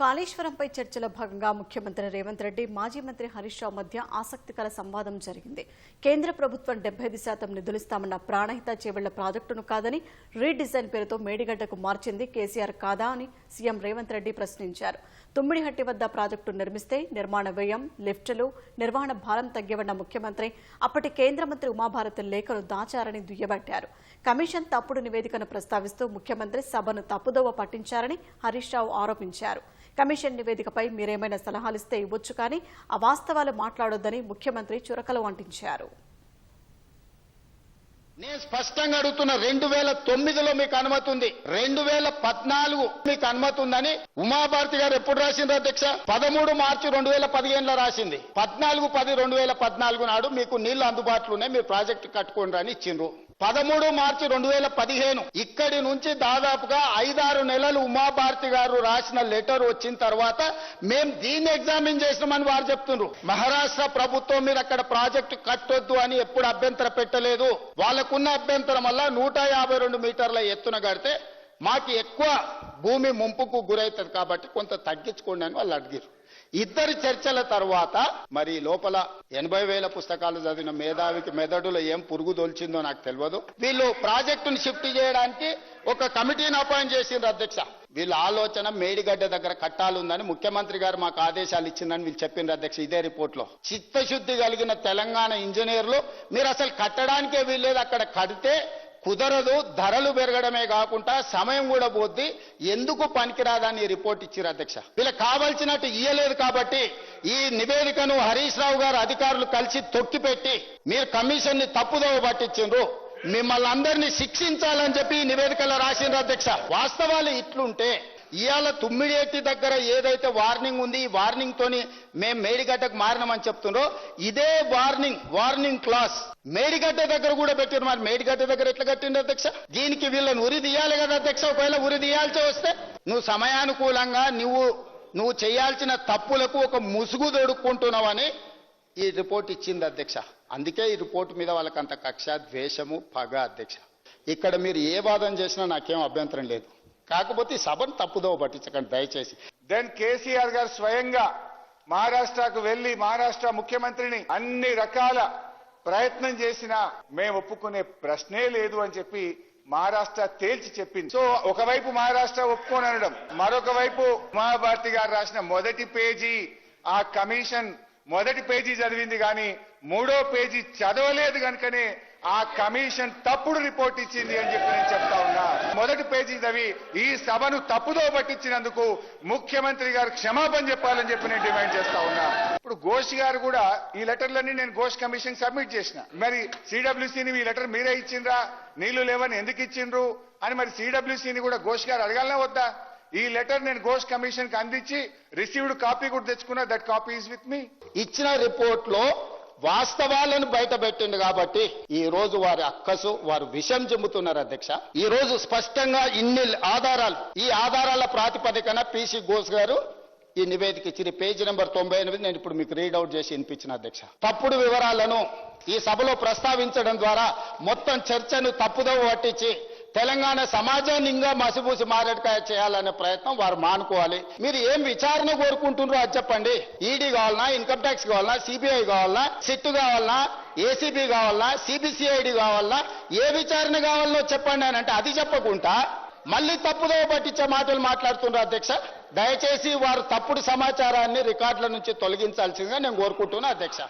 కాళేశ్వరంపై చర్చలో భాగంగా ముఖ్యమంత్రి రేవంత్ రెడ్డి మాజీ మంత్రి హరీష్ రావు మధ్య ఆసక్తికర సంవాదం జరిగింది. కేంద్ర ప్రభుత్వం డెబ్బై ఐదు శాతం నిధులిస్తామన్న ప్రాణహిత చేవళ్ళ ప్రాజెక్టును కాదని రీడిజైన్ పేరుతో మేడిగడ్డకు మార్చింది కేసీఆర్ కాదా అని సీఎం రేవంత్ రెడ్డి ప్రశ్నించారు. తుమ్మిడిహట్టి వద్ద ప్రాజెక్టు నిర్మిస్తే నిర్మాణ వ్యయం లిఫ్టులు నిర్వహణ భారం తగ్గేవన్న ముఖ్యమంత్రి అప్పటి కేంద్ర మంత్రి ఉమాభారతి లేఖను దాచారని దుయ్యబట్టారు. కమిషన్ తప్పుడు నివేదికను ప్రస్తావిస్తూ ముఖ్యమంత్రి సభను తప్పుదోవ పట్టించారని హరీష్ రావు ఆరోపించారు. కమిషన్ నివేదికపై మీరేమైనా సలహాలిస్తే ఇవ్వచ్చు కానీ అవాస్తవాలు మాట్లాడొద్దని ముఖ్యమంత్రి చురకలు అంటించారు. నేను స్పష్టంగా అడుగుతున్న రెండు వేల తొమ్మిదిలో మీకు అనుమతి ఉంది. రెండు వేల పద్నాలుగు మీకు అనుమతి ఉందని ఉమాభారతి గారు ఎప్పుడు రాసింది అధ్యక్ష? పదమూడు మార్చి రెండు వేల పదిహేనులో రాసింది. పద్నాలుగు పది రెండు వేల పద్నాలుగు నాడు మీకు నీళ్ళు అందుబాటులో ఉన్నాయి. మీరు ప్రాజెక్టు కట్టుకోండి అని ఇచ్చిండ్రు. పదమూడు మార్చి రెండు వేల పదిహేను. ఇక్కడి నుంచి దాదాపుగా ఐదారు నెలలు ఉమాభారతి గారు రాసిన లెటర్ వచ్చిన తర్వాత మేము దీన్ని ఎగ్జామిన్ చేసినామని వారు చెప్తున్నారు మహారాష్ట్ర ప్రభుత్వం మీరు అక్కడ ప్రాజెక్టు కట్టొద్దు అని ఎప్పుడు అభ్యంతర పెట్టలేదు. వాళ్ళకున్న అభ్యంతరం వల్ల నూట యాభై రెండు మీటర్ల ఎత్తున కడితే మాకు ఎక్కువ భూమి ముంపుకు గురవుతుంది కాబట్టి కొంత తగ్గించుకోండి అని వాళ్ళు అడిగారు ఇద్దరు చర్చల తర్వాత మరి లోపల ఎనభై వేల పుస్తకాలు చదివిన మేధావికి మెదడులో ఏం పురుగు దొల్చిందో నాకు తెలియదు. వీళ్ళు ప్రాజెక్టును షిఫ్ట్ చేయడానికి ఒక కమిటీని అపాయింట్ చేసిండ్రు అధ్యక్ష. వీళ్ళ ఆలోచన మేడిగడ్డ దగ్గర కట్టాలుందని ముఖ్యమంత్రి గారు మాకు ఆదేశాలు ఇచ్చిందని వీళ్ళు చెప్పిండ్రు అధ్యక్ష ఇదే రిపోర్ట్లో చిత్తశుద్ధి కలిగిన తెలంగాణ ఇంజనీర్లు మీరు అసలు కట్టడానికే వీల్లేదు అక్కడ కడితే కుదరదు ధరలు పెరగడమే కాకుండా సమయం కూడా పోద్ది. ఎందుకు పనికిరాదని రిపోర్ట్ ఇచ్చారు అధ్యక్ష? వీళ్ళకి కావాల్సినట్టు ఇయ్యలేదు కాబట్టి ఈ నివేదికను హరీష్ రావు గారు అధికారులు కలిసి తొక్కిపెట్టి మీరు కమిషన్ని తప్పుదోవ పట్టించిండ్రు. మిమ్మల్ని అందరినీ శిక్షించాలని చెప్పి ఈ నివేదికలో రాసిండ్రు అధ్యక్ష. వాస్తవాలు ఇట్లుంటే ఇవాళ తుమ్మిడేటి దగ్గర ఏదైతే వార్నింగ్ ఉంది ఈ వార్నింగ్ తోని మేము మేడిగడ్డకు మారినామని చెప్తుండ్రో ఇదే వార్నింగ్ వార్నింగ్ క్లాస్ మేడిగడ్డ దగ్గర కూడా పెట్టారు మరి. మేడిగడ్డ దగ్గర ఎట్లా కట్టిండు అధ్యక్ష? దీనికి వీళ్ళని ఉరి తీయాలి కదా అధ్యక్ష. ఒకవేళ ఉరి తీయాల్సి వస్తే నువ్వు సమయానుకూలంగా నువ్వు నువ్వు చేయాల్సిన తప్పులకు ఒక ముసుగు దొడుక్కుంటున్నావని ఈ రిపోర్ట్ ఇచ్చింది అధ్యక్ష. అందుకే ఈ రిపోర్ట్ మీద వాళ్ళకంత కక్ష ద్వేషము పగ అధ్యక్ష. ఇక్కడ మీరు ఏ వాదన చేసినా నాకేం అభ్యంతరం లేదు. కాకపోతే సభను తప్పుదోవ పట్టించకండి దయచేసి. దెన్ కేసీఆర్ గారు స్వయంగా మహారాష్ట్రకు వెళ్ళి మహారాష్ట్ర ముఖ్యమంత్రిని అన్ని రకాల ప్రయత్నం చేసినా మేము ఒప్పుకునే ప్రశ్నే లేదు అని చెప్పి మహారాష్ట్ర తేల్చి చెప్పింది. సో ఒకవైపు మహారాష్ట్ర ఒప్పుకొని అనడం మరొక వైపు మహాభారతి గారు రాసిన మొదటి పేజీ ఆ కమిషన్ మొదటి పేజీ చదివింది కానీ మూడో పేజీ చదవలేదు కనుకనే ఆ కమిషన్ తప్పుడు రిపోర్ట్ ఇచ్చింది అని చెప్పి నేను చెప్తా ఉన్నా. మొదటి పేజీ చదివి ఈ సభను తప్పుదో పట్టించినందుకు ముఖ్యమంత్రి గారు క్షమాపణ చెప్పాలని చెప్పి నేను డిమాండ్ చేస్తా ఉన్నా. ఇప్పుడు ఘోష్ గారు కూడా ఈ లెటర్లన్నీ నేను ఘోష్ కమిషన్ సబ్మిట్ చేసిన. మరి సిడబ్ల్యూసీని ఈ లెటర్ మీరే ఇచ్చిండ్రా? నీళ్ళు లేవని ఎందుకు ఇచ్చిండ్రు? అని మరి సిడబ్ల్యూసీని కూడా ఘోష్ గారు అడగాలనే వద్దా? ఈ లెటర్ నేను ఘోష్ కమిషన్కి అందించి రిసీవ్డ్ కాపీ కూడా తెచ్చుకున్నా. That copy is with me. ఇచ్చిన రిపోర్ట్లో వాస్తవాలను బయటపెట్టిండు కాబట్టి ఈ రోజు వారి అక్కసు వారు విషం చెబుతున్నారు అధ్యక్ష. ఈ రోజు స్పష్టంగా ఇన్ని ఆధారాలు ఈ ఆధారాల ప్రాతిపదికన పిసి ఘోష్ గారు ఈ నివేదిక ఇచ్చిన పేజీ నెంబర్ తొంభై ఎనిమిది నేను ఇప్పుడు మీకు రీడౌట్ చేసి వినిపించిన అధ్యక్ష. తప్పుడు వివరాలను ఈ సభలో ప్రస్తావించడం ద్వారా మొత్తం చర్చను తప్పుదోవ పట్టించి తెలంగాణ సమాజాన్ని ఇంకా మసిపూసి మారేటకాయ చేయాలనే ప్రయత్నం వారు మానుకోవాలి. మీరు ఏం విచారణ కోరుకుంటున్నారో అది చెప్పండి. ఈడీ కావాలన్నా ఇన్కమ్ ట్యాక్స్ కావాలన్నా సిబిఐ కావాలన్నా సిట్ కావాలన్నా ఏసీబీ కావాలన్నా సిబిసిఐడి కావాలన్నా ఏ విచారణ కావాలనో చెప్పండి అని అంటే అది చెప్పకుండా మళ్ళీ తప్పుదో పట్టించే మాటలు మాట్లాడుతున్నారు అధ్యక్ష. దయచేసి వారు తప్పుడు సమాచారాన్ని రికార్డుల నుంచి తొలగించాల్సిందిగా నేను కోరుకుంటున్నా అధ్యక్ష.